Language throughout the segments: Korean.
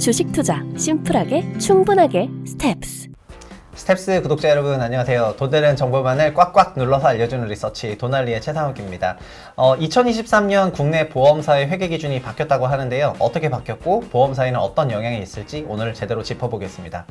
주식 투자 심플하게 충분하게 스텝스. 스텝스 구독자 여러분 안녕하세요. 돈 되는 정보만을 꽉꽉 눌러서 알려주는 리서치 도날리의 최상욱입니다. 어, 2023년 국내 보험사의 회계 기준이 바뀌었다고 하는데요. 어떻게 바뀌었고 보험사에는 어떤 영향이 있을지 오늘 제대로 짚어보겠습니다.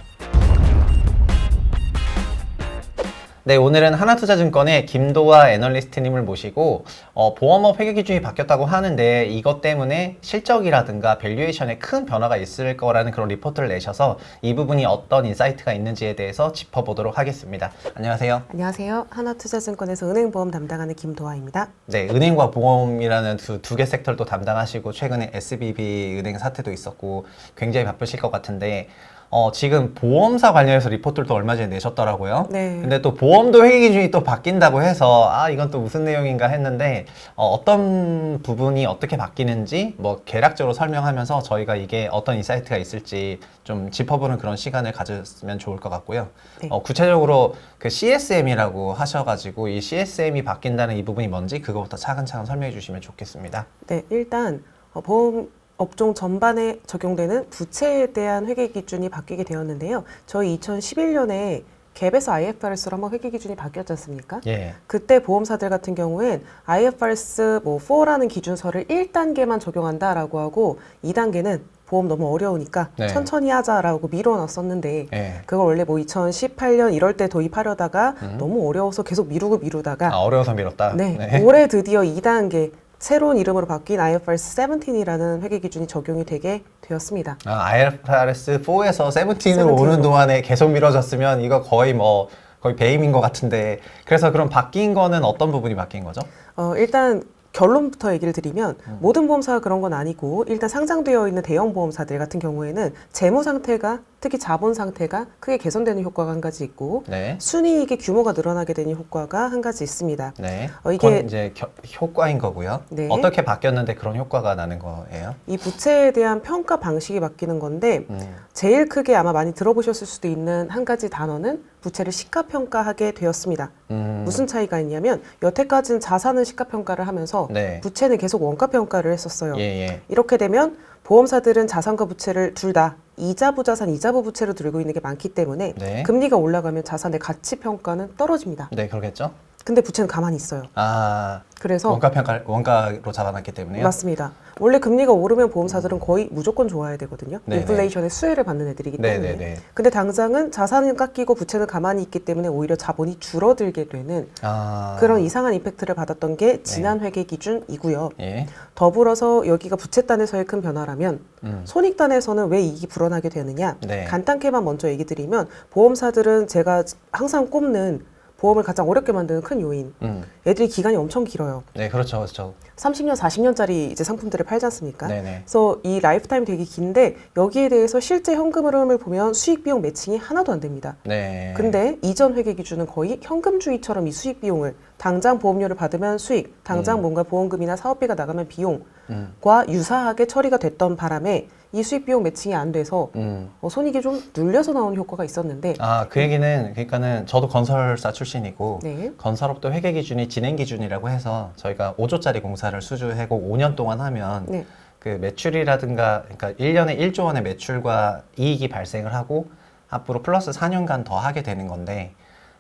네, 오늘은 하나투자증권의 김도아 애널리스트님을 모시고 어, 보험업 회계 기준이 바뀌었다고 하는데 이것 때문에 실적이라든가 밸류에이션에 큰 변화가 있을 거라는 그런 리포트를 내셔서 이 부분이 어떤 인사이트가 있는지에 대해서 짚어보도록 하겠습니다. 안녕하세요. 안녕하세요. 하나투자증권에서 은행보험 담당하는 김도아입니다. 네, 은행과 보험이라는 두 개 섹터를 또 담당하시고 최근에 SBB 은행 사태도 있었고 굉장히 바쁘실 것 같은데 어, 지금 보험사 관련해서 리포트를 또 얼마 전에 내셨더라고요. 네. 근데 또 보험도 회계 기준이 또 바뀐다고 해서 아 이건 또 무슨 내용인가 했는데 어, 떤 부분이 어떻게 바뀌는지 뭐 개략적으로 설명하면서 저희가 이게 어떤 인사이트가 있을지 좀 짚어보는 그런 시간을 가졌으면 좋을 것 같고요. 네. 어, 구체적으로 그 CSM이라고 하셔가지고 이 CSM이 바뀐다는 이 부분이 뭔지 그거부터 차근차근 설명해 주시면 좋겠습니다. 네, 일단 어, 보험 업종 전반에 적용되는 부채에 대한 회계 기준이 바뀌게 되었는데요. 저희 2011년에 갭에서 IFRS로 한번 회계 기준이 바뀌었지 않습니까? 예. 그때 보험사들 같은 경우엔 IFRS 뭐 4라는 기준서를 1단계만 적용한다라고 하고 2단계는 보험 너무 어려우니까 네. 천천히 하자라고 미뤄놨었는데 예. 그걸 원래 뭐 2018년 이럴 때 도입하려다가 너무 어려워서 계속 미루고 미루다가 아, 어려워서 미뤘다. 네, 올해 드디어 2단계 새로운 이름으로 바뀐 IFRS 17이라는 회계 기준이 적용이 되게 되었습니다. 아, IFRS 4에서 17으로 17으로. 오는 동안에 계속 미뤄졌으면 이거 거의 뭐 거의 배임인 것 같은데 그래서 그럼 바뀐 거는 어떤 부분이 바뀐 거죠? 어, 일단 결론부터 얘기를 드리면 모든 보험사가 그런 건 아니고 일단 상장되어 있는 대형 보험사들 같은 경우에는 재무 상태가 특히 자본 상태가 크게 개선되는 효과가 한 가지 있고 네. 순이익의 규모가 늘어나게 되는 효과가 한 가지 있습니다. 네. 어, 이게- 그건 이제 겨- 효과인 거고요. 네. 어떻게 바뀌었는데 그런 효과가 나는 거예요? 이 부채에 대한 평가 방식이 바뀌는 건데 음. 제일 크게 아마 많이 들어보셨을 수도 있는 한 가지 단어는 부채를 시가평가하게 되었습니다. 음. 무슨 차이가 있냐면 여태까지는 자산은 시가평가를 하면서 네. 부채는 계속 원가평가를 했었어요. 예, 예. 이렇게 되면 보험사들은 자산과 부채를 둘 다 이자부 자산, 이자부 부채로 들고 있는 게 많기 때문에 네. 금리가 올라가면 자산의 가치 평가는 떨어집니다. 네, 그러겠죠? 근데 부채는 가만히 있어요. 아, 그래서 원가 평가 원가로 잡아놨기 때문에요. 맞습니다. 원래 금리가 오르면 보험사들은 거의 무조건 좋아야 되거든요. 네네. 인플레이션의 수혜를 받는 애들이기 때문에. 네네네. 근데 당장은 자산은 깎이고 부채는 가만히 있기 때문에 오히려 자본이 줄어들게 되는 아. 그런 이상한 이펙트를 받았던 게 지난 회계 기준이고요. 예. 더불어서 여기가 부채단에서의 큰 변화라면 음. 손익단에서는 왜 이익이 불어나게 되느냐? 네. 간단케만 먼저 얘기 드리면 보험사들은 제가 항상 꼽는 보험을 가장 어렵게 만드는 큰 요인. 음. 애들이 기간이 엄청 길어요. 네, 그렇죠. 그렇죠. 30년, 40년짜리 이제 상품들을 팔지 않습니까? 네네. 그래서 이 라이프타임이 되게 긴데 여기에 대해서 실제 현금 흐름을 보면 수익 비용 매칭이 하나도 안 됩니다. 네. 근데 이전 회계 기준은 거의 현금주의처럼 이 수익 비용을 당장 보험료를 받으면 수익, 당장 뭔가 보험금이나 사업비가 나가면 비용과 음. 유사하게 처리가 됐던 바람에 이 수익 비용 매칭이 안 돼서 음. 어, 손익이 좀 눌려서 나오는 효과가 있었는데 아, 그 얘기는 그러니까는 저도 건설사 출신이고 네. 건설업도 회계 기준이 진행 기준이라고 해서 저희가 5조짜리 공사를 수주하고 5년 동안 하면 네. 그 매출이라든가 그러니까 1년에 1조 원의 매출과 이익이 발생을 하고 앞으로 플러스 4년간 더 하게 되는 건데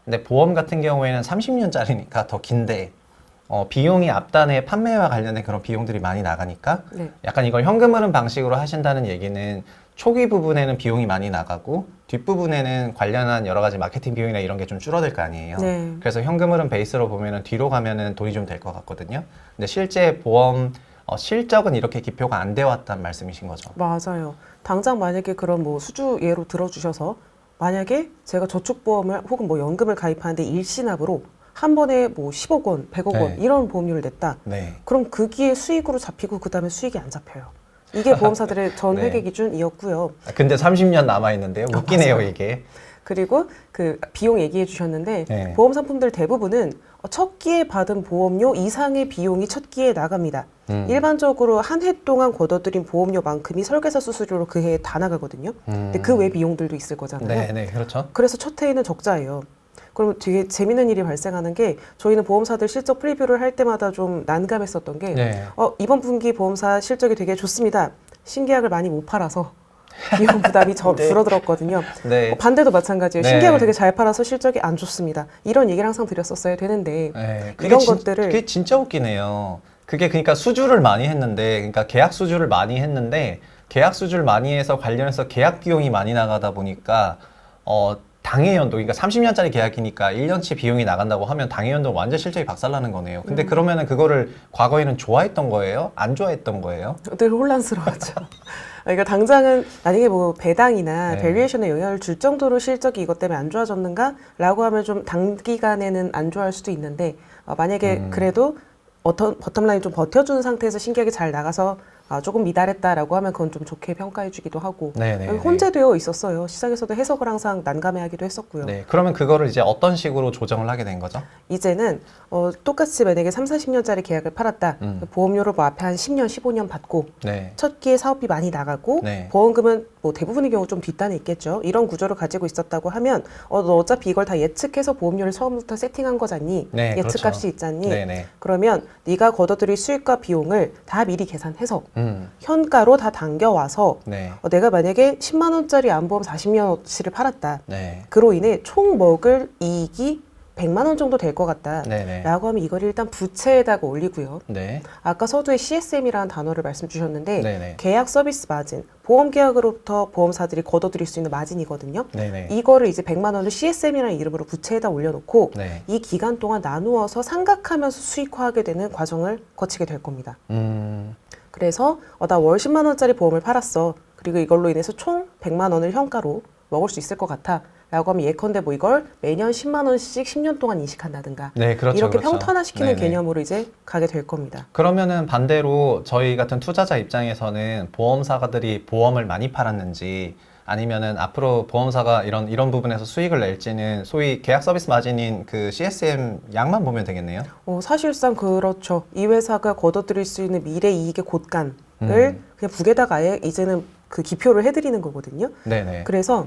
근데 보험 같은 경우에는 30년짜리니까 더 긴데 어, 비용이 앞단에 판매와 관련된 그런 비용들이 많이 나가니까 네. 약간 이걸 현금 흐름 방식으로 하신다는 얘기는 초기 부분에는 비용이 많이 나가고 뒷부분에는 관련한 여러 가지 마케팅 비용이나 이런 게 좀 줄어들 거 아니에요. 네. 그래서 현금 흐름 베이스로 보면은 뒤로 가면은 돈이 좀 될 것 같거든요. 근데 실제 보험 어, 실적은 이렇게 기표가 안 되어 왔단 말씀이신 거죠. 맞아요. 당장 만약에 그런 뭐 수주 예로 들어주셔서 만약에 제가 저축보험을 혹은 뭐 연금을 가입하는데 일시납으로 한 번에 뭐 10억 원, 100억 원 네. 이런 보험료를 냈다. 네. 그럼 그기에 수익으로 잡히고 그 다음에 수익이 안 잡혀요. 이게 보험사들의 전 네. 회계 기준이었고요. 아, 근데 30년 남아 있는데요. 웃기네요, 맞아요. 이게. 그리고 그 비용 얘기해 주셨는데 네. 보험 상품들 대부분은 어, 첫 기에 받은 보험료 이상의 비용이 첫 기에 나갑니다. 음. 일반적으로 한 해 동안 걷어들인 보험료만큼이 설계사 수수료로 그 해에 다 나가거든요. 근데 그 외 비용들도 있을 거잖아요. 네, 네, 그렇죠. 그래서 첫 해에는 적자예요. 그럼 되게 재밌는 일이 발생하는 게 저희는 보험사들 실적 프리뷰를 할 때마다 좀 난감했었던 게 네. 어, 이번 분기 보험사 실적이 되게 좋습니다. 신계약을 많이 못 팔아서 비용 부담이 저 네. 줄어들었거든요. 네. 어, 반대도 마찬가지예요. 네. 신기록을 되게 잘 팔아서 실적이 안 좋습니다. 이런 얘기를 항상 드렸었어야 되는데 네, 이런 진- 것들을 그게 진짜 웃기네요. 그게 그러니까 수주를 많이 했는데, 그러니까 계약 수주를 많이 했는데 계약 수주를 많이 해서 관련해서 계약 비용이 많이 나가다 보니까 어 당해 연도 그러니까 30년짜리 계약이니까 1년치 비용이 나간다고 하면 당해 연도 완전 실적이 박살나는 거네요. 근데 그러면은 그거를 과거에는 좋아했던 거예요? 안 좋아했던 거예요? 늘 혼란스러워하죠. 그러니까 당장은 만약에 뭐 배당이나 네. 밸류에이션에 영향을 줄 정도로 실적이 이것 때문에 안 좋아졌는가라고 하면 좀 단기간에는 안 좋아할 수도 있는데 어, 만약에 음. 그래도 어떤 버텀라인 좀 버텨준 상태에서 신기하게 잘 나가서 아, 조금 미달했다라고 하면 그건 좀 좋게 평가해주기도 하고 네네. 혼재되어 있었어요. 시장에서도 해석을 항상 난감해하기도 했었고요. 네. 그러면 그거를 이제 어떤 식으로 조정을 하게 된 거죠? 이제는 어, 똑같이 만약에 3, 40년짜리 계약을 팔았다. 음. 보험료를 뭐 앞에 한 10년, 15년 받고 네. 첫 기에 사업비 많이 나가고 네. 보험금은 뭐 대부분의 경우 좀 뒷단에 있겠죠. 이런 구조를 가지고 있었다고 하면 어, 너 어차피 이걸 다 예측해서 보험료를 처음부터 세팅한 거잖니. 네, 예측값이 그렇죠. 있잖니. 네네. 그러면 네가 걷어들일 수익과 비용을 다 미리 계산해서 음. 현가로 다 당겨와서 네. 어, 내가 만약에 10만 원짜리 안보험 40년치를 팔았다. 네. 그로 인해 총 먹을 이익이 100만 원 정도 될 것 같다. 네네. 하면 이걸 일단 부채에다가 올리고요. 네. 아까 서두에 CSM이라는 단어를 말씀 주셨는데 네네. 계약 서비스 마진, 보험 계약으로부터 보험사들이 걷어들일 수 있는 마진이거든요. 네네. 이거를 이제 100만 원을 CSM이라는 이름으로 부채에다 올려놓고 네. 이 기간 동안 나누어서 상각하면서 수익화하게 되는 과정을 거치게 될 겁니다. 음. 그래서 어, 나월 10만 원짜리 보험을 팔았어. 그리고 이걸로 인해서 총 100만 원을 현가로 먹을 수 있을 것 같아. 라고 하면 예컨대 뭐 이걸 매년 10만 원씩 10년 동안 인식한다든가 네, 그렇죠. 이렇게 그렇죠. 평탄화시키는 네네. 개념으로 이제 가게 될 겁니다. 그러면은 반대로 저희 같은 투자자 입장에서는 보험사들이 보험을 많이 팔았는지 아니면은 앞으로 보험사가 이런 이런 부분에서 수익을 낼지는 소위 계약 서비스 마진인 그 CSM 양만 보면 되겠네요. 어, 사실상 그렇죠. 이 회사가 거둬들일 수 있는 미래 이익의 곳간을 음. 그냥 북에다가 아예 이제는 그 기표를 해드리는 거거든요. 네네. 그래서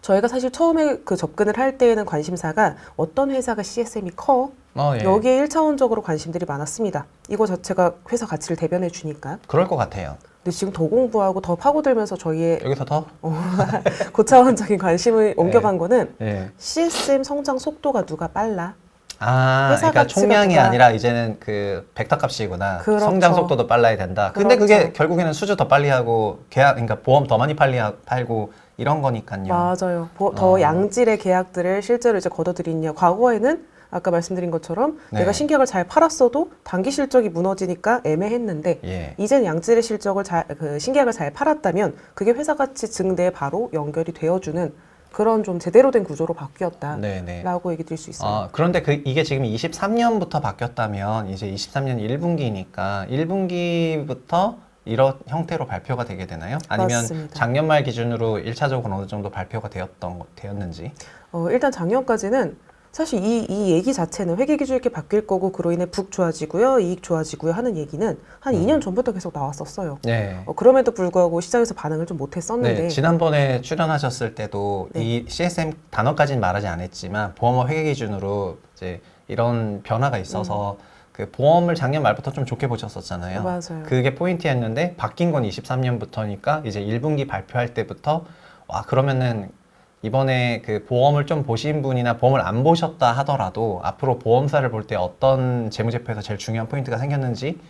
저희가 사실 처음에 그 접근을 할 때에는 관심사가 어떤 회사가 CSM이 커 어, 예. 여기에 일차원적으로 관심들이 많았습니다. 이거 자체가 회사 가치를 대변해 주니까. 그럴 것 같아요. 근데 지금 더 공부하고 더 파고들면서 저희의 여기서 더? 고차원적인 관심을 네. 옮겨간 거는 예. CSM 성장 속도가 누가 빨라? 아, 회사 그러니까 가치가 총량이 누가- 아니라 이제는 그 벡터 값이구나. 그렇죠. 성장 속도도 빨라야 된다. 근데 그게 그렇죠. 결국에는 수주 더 빨리 하고 계약 그러니까 보험 더 많이 빨리 하- 팔고 이런 거니까요. 맞아요. 보- 더 어. 양질의 계약들을 실제로 이제 걷어들이냐. 과거에는 아까 말씀드린 것처럼 네. 내가 신계약을 잘 팔았어도 단기 실적이 무너지니까 애매했는데 예. 이제는 양질의 실적을 잘, 그 신계약을 잘 팔았다면 그게 회사 가치 증대에 바로 연결이 되어주는 그런 좀 제대로 된 구조로 바뀌었다라고 네네. 얘기 드릴 수 있어요. 아, 그런데 그 이게 지금 23년부터 바뀌었다면 이제 23년 1분기니까 1분기부터 이런 형태로 발표가 되게 되나요? 아니면 맞습니다. 작년 말 기준으로 1차적으로 어느 정도 발표가 되었던 거- 되었는지? 어, 일단 작년까지는 사실 이, 이 얘기 자체는 회계 기준 이렇게 바뀔 거고 그로 인해 북 좋아지고요, 이익 좋아지고요 하는 얘기는 한 음. 2년 전부터 계속 나왔었어요. 네. 어, 그럼에도 불구하고 시장에서 반응을 좀 못했었는데 네, 지난번에 출연하셨을 때도 네. 이 CSM 단어까지는 말하지 않았지만 보험업 회계 기준으로 이제 이런 변화가 있어서 그 보험을 작년 말부터 좀 좋게 보셨었잖아요. 음. 맞아요. 그게 포인트였는데 바뀐 건 23년부터니까 이제 1분기 발표할 때부터 와 그러면은 이번에 그 보험을 좀 보신 분이나 보험을 안 보셨다 하더라도 앞으로 보험사를 볼 때 어떤 재무제표에서 제일 중요한 포인트가 생겼는지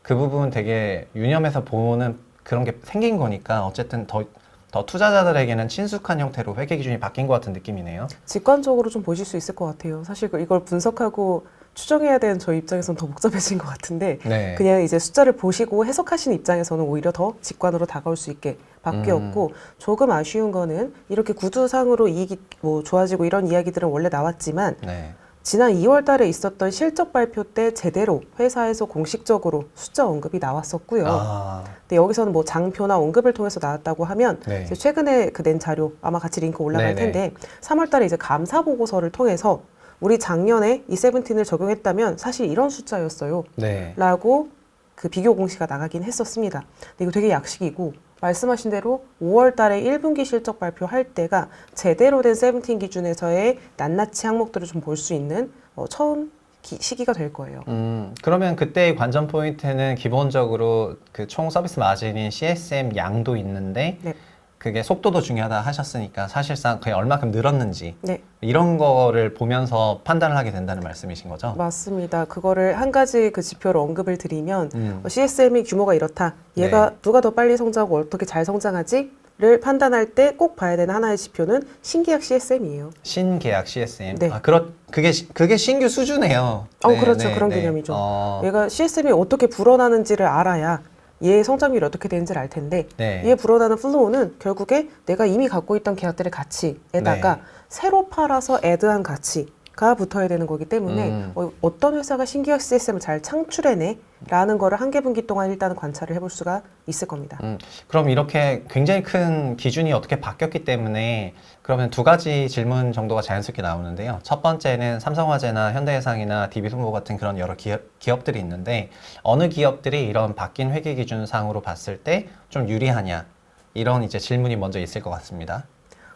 그 부분 되게 유념해서 보는 그런 게 생긴 거니까 어쨌든 더, 더 투자자들에게는 친숙한 형태로 회계 기준이 바뀐 것 같은 느낌이네요. 직관적으로 좀 보실 수 있을 것 같아요. 사실 그 이걸 분석하고 추정해야 되는 저희 입장에서는 더 복잡해진 것 같은데 네. 그냥 이제 숫자를 보시고 해석하시는 입장에서는 오히려 더 직관으로 다가올 수 있게 바뀌었고 음. 조금 아쉬운 거는 이렇게 구두상으로 이익이 뭐 좋아지고 이런 이야기들은 원래 나왔지만 네. 지난 2월 달에 있었던 실적 발표 때 제대로 회사에서 공식적으로 숫자 언급이 나왔었고요. 아, 근데 여기서는 뭐 장표나 언급을 통해서 나왔다고 하면 네. 최근에 그 낸 자료 아마 같이 링크 올라갈 네네. 텐데 3월 달에 이제 감사 보고서를 통해서 우리 작년에 이 세븐틴을 적용했다면 사실 이런 숫자였어요. 네. 라고 그 비교 공시가 나가긴 했었습니다. 근데 이거 되게 약식이고 말씀하신 대로 5월 달에 1분기 실적 발표할 때가 제대로 된 세븐틴 기준에서의 낱낱이 항목들을 좀 볼 수 있는 어, 처음 기- 시기가 될 거예요. 음, 그러면 그때의 관전 포인트는 기본적으로 그 총 서비스 마진인 CSM 양도 있는데 네. 그게 속도도 중요하다 하셨으니까 사실상 그게 얼마큼 늘었는지 네, 이런 거를 보면서 판단을 하게 된다는 말씀이신 거죠? 맞습니다. 그거를 한 가지 그 지표로 언급을 드리면 음. 어, CSM이 규모가 이렇다. 얘가 네. 누가 더 빨리 성장하고 어떻게 잘 성장하지?를 판단할 때 꼭 봐야 되는 하나의 지표는 신계약 CSM이에요. 신계약 CSM. 네. 아, 그렇 그게 시- 그게 신규 수주네요. 어, 네, 그렇죠. 네, 그런 네. 개념이죠. 어, 얘가 CSM이 어떻게 불어나는지를 알아야 얘의 성장률이 어떻게 되는지를 알 텐데 네. 얘 불어나는 플로우는 결국에 내가 이미 갖고 있던 계약들의 가치에다가 네. 새로 팔아서 애드한 가치 가 붙어야 되는 거기 때문에 음. 어, 떤 회사가 신규 CSM을 잘 창출해내 라는 거를 한 개 분기 동안 일단은 관찰을 해볼 수가 있을 겁니다. 음, 그럼 이렇게 굉장히 큰 기준이 어떻게 바뀌었기 때문에 그러면 두 가지 질문 정도가 자연스럽게 나오는데요. 첫 번째는 삼성화재나 현대해상이나 DB손보 같은 그런 여러 기업, 기업들이 있는데 어느 기업들이 이런 바뀐 회계 기준상으로 봤을 때 좀 유리하냐 이런 이제 질문이 먼저 있을 것 같습니다.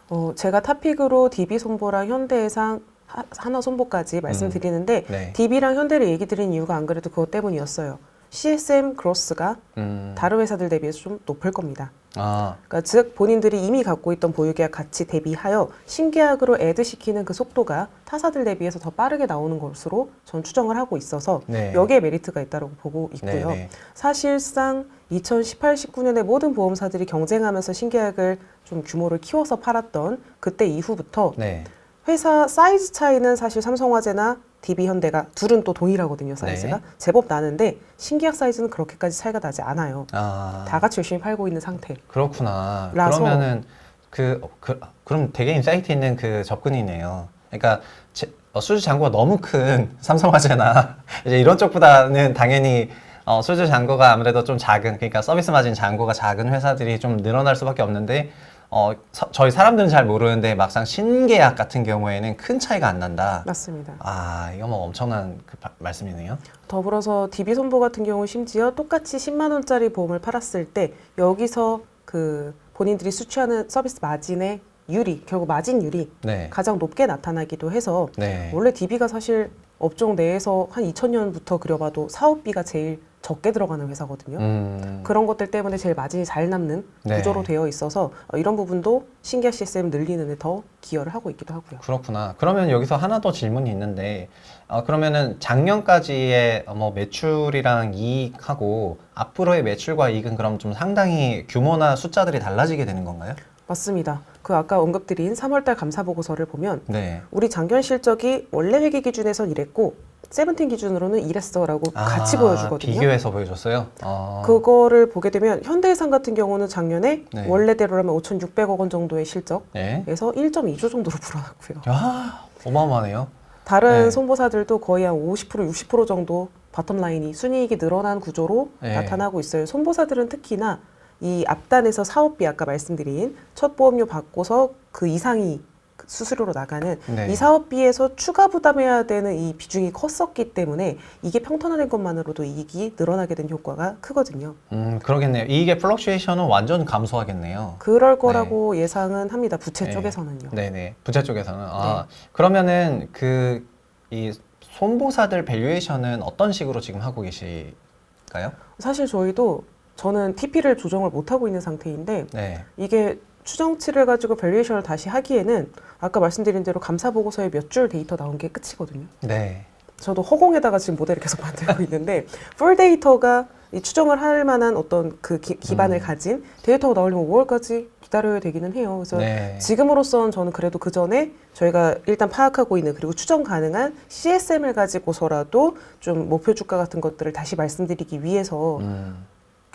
어, 제가 타픽으로 DB손보랑 현대해상 하- 하나 손보까지 말씀드리는데 네. DB랑 현대를 얘기 드린 이유가 안 그래도 그것 때문이었어요. CSM 그로스가 음, 다른 회사들 대비해서 좀 높을 겁니다. 아, 그러니까 즉 본인들이 이미 갖고 있던 보유계약 가치 대비하여 신계약으로 애드시키는 그 속도가 타사들 대비해서 더 빠르게 나오는 것으로 전 추정을 하고 있어서 네. 여기에 메리트가 있다고 보고 있고요. 네, 네. 사실상 2018, 19년에 모든 보험사들이 경쟁하면서 신계약을 좀 규모를 키워서 팔았던 그때 이후부터 네. 회사 사이즈 차이는 사실 삼성화재나 DB현대가 둘은 또 동일하거든요 사이즈가 네. 제법 나는데 신계약 사이즈는 그렇게까지 차이가 나지 않아요. 아, 다 같이 열심히 팔고 있는 상태. 그렇구나. 라서- 그러면은 그, 그 그럼 되게 인사이트 있는 그 접근이네요. 그러니까 제- 어, 수주 잔고가 너무 큰 삼성화재나 이제 이런 쪽보다는 당연히 어, 수주 잔고가 아무래도 좀 작은 그러니까 서비스 마진 잔고가 작은 회사들이 좀 늘어날 수밖에 없는데 어, 서- 저희 사람들은 잘 모르는데 막상 신계약 같은 경우에는 큰 차이가 안 난다. 맞습니다. 아 이거 뭐 엄청난 그 바- 말씀이네요. 더불어서 DB손보 같은 경우 심지어 똑같이 10만 원짜리 보험을 팔았을 때 여기서 그 본인들이 수취하는 서비스 마진의 유리, 결국 마진 유리 네. 가장 높게 나타나기도 해서 네. 원래 DB가 사실 업종 내에서 한 2000년부터 그려봐도 사업비가 제일 적게 들어가는 회사거든요. 음, 그런 것들 때문에 제일 마진이 잘 남는 네. 구조로 되어 있어서 어, 이런 부분도 신기하 CSM 늘리는 데 더 기여를 하고 있기도 하고요. 그렇구나. 그러면 여기서 하나 더 질문이 있는데, 어, 그러면은 작년까지의 어, 뭐 매출이랑 이익하고 앞으로의 매출과 이익은 그럼 좀 상당히 규모나 숫자들이 달라지게 되는 건가요? 맞습니다. 그 아까 언급드린 3월달 감사 보고서를 보면 네. 우리 장견 실적이 원래 회계 기준에선 이랬고 세븐틴 기준으로는 이랬어라고 같이 아, 보여주거든요. 비교해서 보여줬어요. 어. 그거를 보게 되면 현대해상 같은 경우는 작년에 네. 원래대로라면 5,600억 원 정도의 실적에서 네. 1.2조 정도로 불어났고요. 야, 어마어마하네요. 다른 네. 손보사들도 거의 한 50% 60% 정도 바텀 라인이 순이익이 늘어난 구조로 네. 나타나고 있어요. 손보사들은 특히나 이 앞단에서 사업비 아까 말씀드린 첫 보험료 받고서 그 이상이 그 수수료로 나가는 네. 이 사업비에서 추가 부담해야 되는 이 비중이 컸었기 때문에 이게 평탄화된 것만으로도 이익이 늘어나게 된 효과가 크거든요. 음, 그러겠네요. 이익의 플럭슈에이션은 완전 감소하겠네요. 그럴 거라고 예상은 합니다. 부채 네. 쪽에서는요. 네네. 부채 쪽에서는. 아, 그러면은 그, 이 손보사들 밸류에이션은 어떤 식으로 지금 하고 계실까요? 사실 저희도 저는 TP를 조정을 못 하고 있는 상태인데 네. 이게 추정치를 가지고 밸류에이션을 다시 하기에는 아까 말씀드린 대로 감사 보고서에 몇 줄 데이터 나온 게 끝이거든요. 네. 저도 허공에다가 지금 모델을 계속 만들고 있는데 풀 데이터가 이 추정을 할 만한 어떤 그 기, 기반을 음. 가진 데이터가 나오려면 5월까지 기다려야 되기는 해요. 그래서 네. 지금으로선 저는 그래도 그 전에 저희가 일단 파악하고 있는 그리고 추정 가능한 CSM을 가지고서라도 좀 목표 주가 같은 것들을 다시 말씀드리기 위해서 음,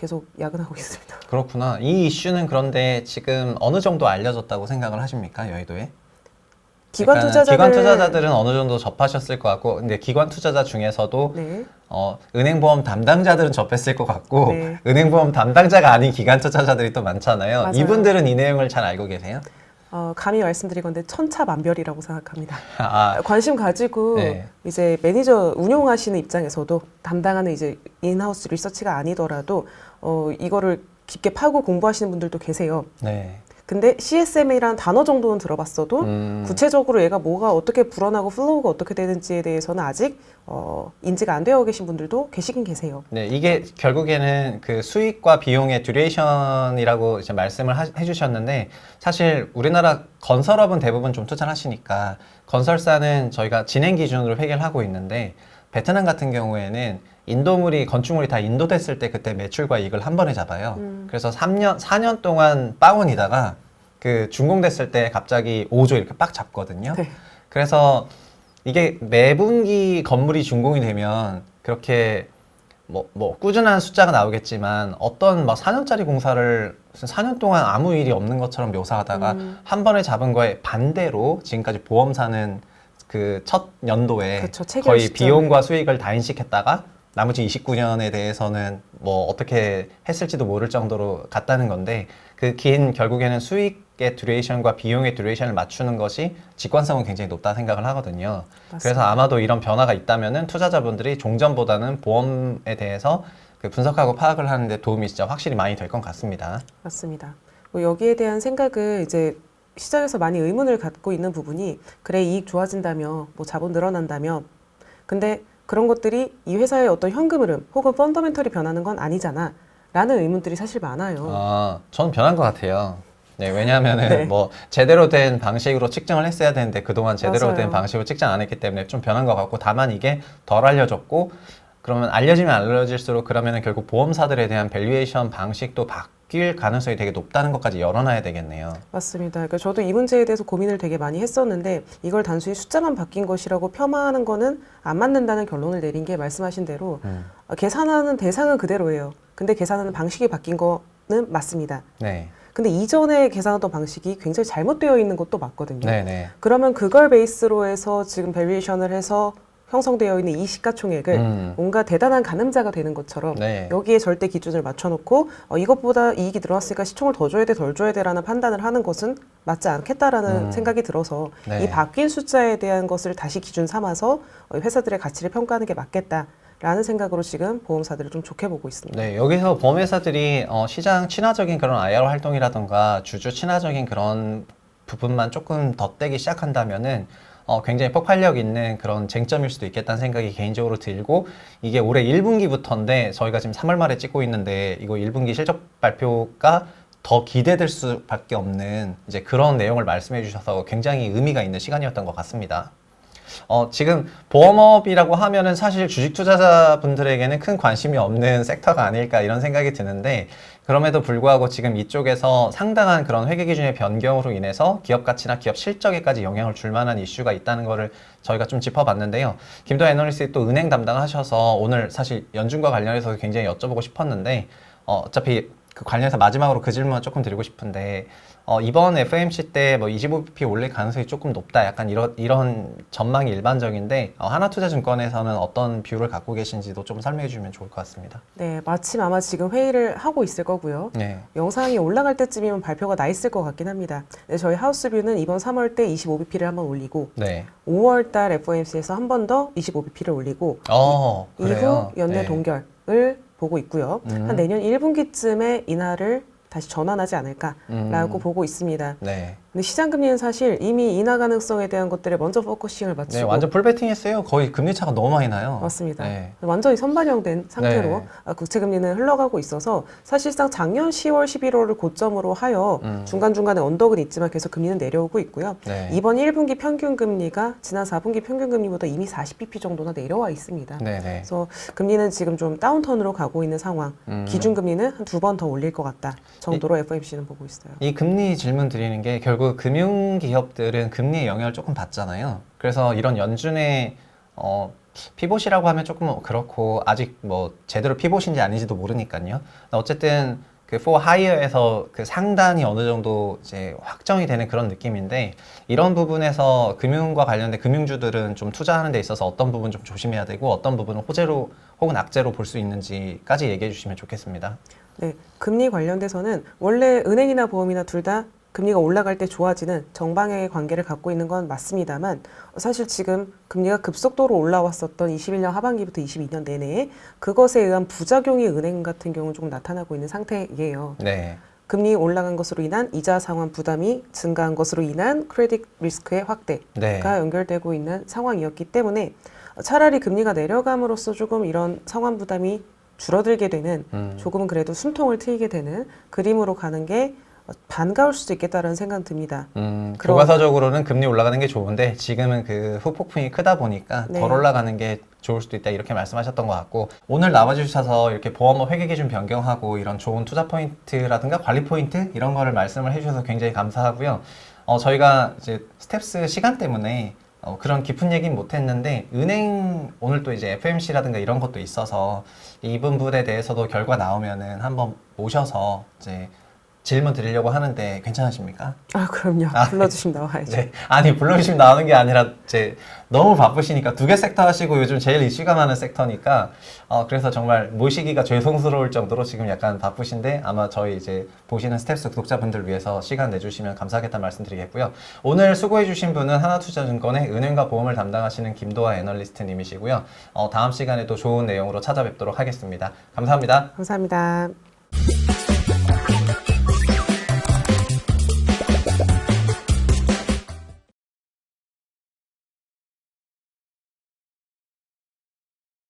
계속 야근하고 있습니다. 그렇구나. 이 이슈는 그런데 지금 어느 정도 알려졌다고 생각을 하십니까? 여의도에? 기관 그러니까는 투자자들 기관 투자자들은 어느 정도 접하셨을 것 같고, 근데 기관 투자자 중에서도 네. 어, 은행보험 담당자들은 접했을 것 같고, 네. 은행보험 담당자가 아닌 기관 투자자들이 또 많잖아요. 맞아요. 이분들은 이 내용을 잘 알고 계세요? 어, 감히 말씀드리건데 천차만별이라고 생각합니다. 아, 관심 가지고 네. 이제 매니저 운용하시는 입장에서도 담당하는 이제 인하우스 리서치가 아니더라도 어, 이거를 깊게 파고 공부하시는 분들도 계세요. 네. 근데 CSM이라는 단어 정도는 들어봤어도 음, 구체적으로 얘가 뭐가 어떻게 불어나고 플로우가 어떻게 되는지에 대해서는 아직 어, 인지가 안 되어 계신 분들도 계시긴 계세요. 네, 이게 결국에는 그 수익과 비용의 듀레이션이라고 이제 말씀을 하- 해주셨는데 사실 우리나라 건설업은 대부분 좀 투자를 하시니까 건설사는 저희가 진행 기준으로 회계를 하고 있는데 베트남 같은 경우에는 인도물이 건축물이 다 인도됐을 때 그때 매출과 이익을 한 번에 잡아요. 음. 그래서 3년 4년 동안 빵원이다가 그 준공됐을 때 갑자기 5조 이렇게 빡 잡거든요. 네. 그래서 이게 매 분기 건물이 준공이 되면 그렇게 뭐, 뭐 꾸준한 숫자가 나오겠지만 어떤 막 4년짜리 공사를 무슨 4년 동안 아무 일이 없는 것처럼 묘사하다가 음. 한 번에 잡은 거에 반대로 지금까지 보험사는 그 첫 연도에 그쵸, 거의 시점에. 비용과 수익을 다 인식했다가 나머지 29년에 대해서는 뭐 어떻게 했을지도 모를 정도로 갔다는 건데 그 긴 결국에는 수익의 듀레이션과 비용의 듀레이션을 맞추는 것이 직관성은 굉장히 높다 생각을 하거든요. 그래서 아마도 이런 변화가 있다면은 투자자분들이 종전보다는 보험에 대해서 그 분석하고 파악을 하는데 도움이 진짜 확실히 많이 될 것 같습니다. 맞습니다. 뭐 여기에 대한 생각을 이제 시장에서 많이 의문을 갖고 있는 부분이 그래 이익 좋아진다며 뭐 자본 늘어난다며 근데 그런 것들이 이 회사의 어떤 현금 흐름 혹은 펀더멘털이 변하는 건 아니잖아 라는 의문들이 사실 많아요. 아, 저는 변한 것 같아요. 네, 왜냐하면은 네. 뭐 제대로 된 방식으로 측정을 했어야 되는데 그동안 제대로 맞아요. 된 방식으로 측정 안 했기 때문에 좀 변한 것 같고 다만 이게 덜 알려졌고 그러면 알려지면 알려질수록 그러면은 결국 보험사들에 대한 밸류에이션 방식도 바 뀔 가능성이 되게 높다는 것까지 열어놔야 되겠네요. 맞습니다. 그러니까 저도 이 문제에 대해서 고민을 되게 많이 했었는데 이걸 단순히 숫자만 바뀐 것이라고 폄하하는 거는 안 맞는다는 결론을 내린 게 말씀하신 대로 음. 어, 계산하는 대상은 그대로예요. 근데 계산하는 방식이 바뀐 거는 맞습니다. 네, 근데 이전에 계산하던 방식이 굉장히 잘못되어 있는 것도 맞거든요. 네, 네. 그러면 그걸 베이스로 해서 지금 밸류에이션을 해서 형성되어 있는 이 시가총액을 음. 뭔가 대단한 가늠자가 되는 것처럼 네. 여기에 절대 기준을 맞춰놓고 어, 이것보다 이익이 늘어났으니까 시총을 더 줘야 돼, 덜 줘야 돼라는 판단을 하는 것은 맞지 않겠다라는 음. 생각이 들어서 네. 이 바뀐 숫자에 대한 것을 다시 기준 삼아서 어, 회사들의 가치를 평가하는 게 맞겠다 라는 생각으로 지금 보험사들을 좀 좋게 보고 있습니다. 네, 여기서 보험회사들이 어, 시장 친화적인 그런 IR 활동이라던가 주주 친화적인 그런 부분만 조금 덧대기 시작한다면은 어, 굉장히 폭발력 있는 그런 쟁점일 수도 있겠다는 생각이 개인적으로 들고 이게 올해 1분기부터인데 저희가 지금 3월 말에 찍고 있는데 이거 1분기 실적 발표가 더 기대될 수밖에 없는 이제 그런 내용을 말씀해 주셔서 굉장히 의미가 있는 시간이었던 것 같습니다. 어, 지금 보험업이라고 하면은 사실 주식 투자자분들에게는 큰 관심이 없는 섹터가 아닐까 이런 생각이 드는데 그럼에도 불구하고 지금 이쪽에서 상당한 그런 회계 기준의 변경으로 인해서 기업 가치나 기업 실적에까지 영향을 줄 만한 이슈가 있다는 거를 저희가 좀 짚어봤는데요. 김도 애널리스트 또 은행 담당하셔서 오늘 사실 연준과 관련해서 굉장히 여쭤보고 싶었는데 어, 어차피 그 관련해서 마지막으로 그 질문 조금 드리고 싶은데 어, 이번 FMC 때 뭐 25bp 올릴 가능성이 조금 높다. 약간 이런 이런 전망이 일반적인데 어, 하나투자증권에서는 어떤 뷰를 갖고 계신지도 좀 설명해 주면 좋을 것 같습니다. 네, 마침 아마 지금 회의를 하고 있을 거고요. 네. 영상이 올라갈 때쯤이면 발표가 나 있을 것 같긴 합니다. 네, 저희 하우스뷰는 이번 3월 때 25bp를 한번 올리고 네. 5월 달 FOMC에서 한 번 더 25bp를 올리고 어. 이후 연내 네. 동결을 보고 있고요. 음. 한 내년 1분기쯤에 인하를 다시 전환하지 않을까라고 음. 보고 있습니다. 네. 근데 시장 금리는 사실 이미 인하 가능성에 대한 것들에 먼저 포커싱을 맞추고 네, 완전 풀베팅 했어요. 거의 금리 차가 너무 많이 나요. 맞습니다. 네. 완전히 선반영된 상태로 네. 아, 국채 금리는 흘러가고 있어서 사실상 작년 10월, 11월을 고점으로 하여 음. 중간 중간에 언덕은 있지만 계속 금리는 내려오고 있고요. 네. 이번 1분기 평균 금리가 지난 4분기 평균 금리보다 이미 40bp 정도나 내려와 있습니다. 네, 네. 그래서 금리는 지금 좀 다운턴으로 가고 있는 상황. 음. 기준 금리는 한 두 번 더 올릴 것 같다 정도로 FOMC는 보고 있어요. 이 금리 질문 드리는 게 결국 금융 기업들은 금리의 영향을 조금 받잖아요. 그래서 이런 연준의 어, 피봇이라고 하면 조금 그렇고 아직 뭐 제대로 피봇인지 아닌지도 모르니까요. 어쨌든 그 for hire에서 그 상단이 어느 정도 이제 확정이 되는 그런 느낌인데 이런 부분에서 금융과 관련된 금융주들은 좀 투자하는 데 있어서 어떤 부분 좀 조심해야 되고 어떤 부분은 호재로 혹은 악재로 볼 수 있는지까지 얘기해 주시면 좋겠습니다. 네, 금리 관련돼서는 원래 은행이나 보험이나 둘 다 금리가 올라갈 때 좋아지는 정방향의 관계를 갖고 있는 건 맞습니다만 사실 지금 금리가 급속도로 올라왔었던 21년 하반기부터 22년 내내 그것에 의한 부작용이 은행 같은 경우는 조금 나타나고 있는 상태예요. 네. 금리 올라간 것으로 인한 이자 상환 부담이 증가한 것으로 인한 크레딧 리스크의 확대가 네. 연결되고 있는 상황이었기 때문에 차라리 금리가 내려감으로써 조금 이런 상환 부담이 줄어들게 되는 음. 조금은 그래도 숨통을 트이게 되는 그림으로 가는 게 반가울 수도 있겠다는 생각 듭니다. 음, 그럼- 교과서적으로는 금리 올라가는 게 좋은데 지금은 그 후폭풍이 크다 보니까 네. 덜 올라가는 게 좋을 수도 있다 이렇게 말씀하셨던 것 같고 오늘 나와주셔서 이렇게 보험업 회계 기준 변경하고 이런 좋은 투자 포인트라든가 관리 포인트 이런 거를 말씀을 해주셔서 굉장히 감사하고요. 어, 저희가 이제 스텝스 시간 때문에 어, 그런 깊은 얘기는 못했는데 은행 오늘 또 이제 FMC라든가 이런 것도 있어서 이 부분에 대해서도 결과 나오면은 한번 모셔서 이제 질문 드리려고 하는데 괜찮으십니까? 아 그럼요. 아, 불러주시면 나와야죠. 네. 아니 불러주시면 나오는 게 아니라 제 너무 바쁘시니까 두 개 섹터 하시고 요즘 제일 이슈가 많은 섹터니까 어 그래서 정말 모시기가 죄송스러울 정도로 지금 약간 바쁘신데 아마 저희 이제 보시는 스텝스 구독자분들 위해서 시간 내주시면 감사하겠다는 말씀드리겠고요. 오늘 수고해주신 분은 하나투자증권의 은행과 보험을 담당하시는 김도아 애널리스트님이시고요. 어 다음 시간에 또 좋은 내용으로 찾아뵙도록 하겠습니다. 감사합니다. 감사합니다.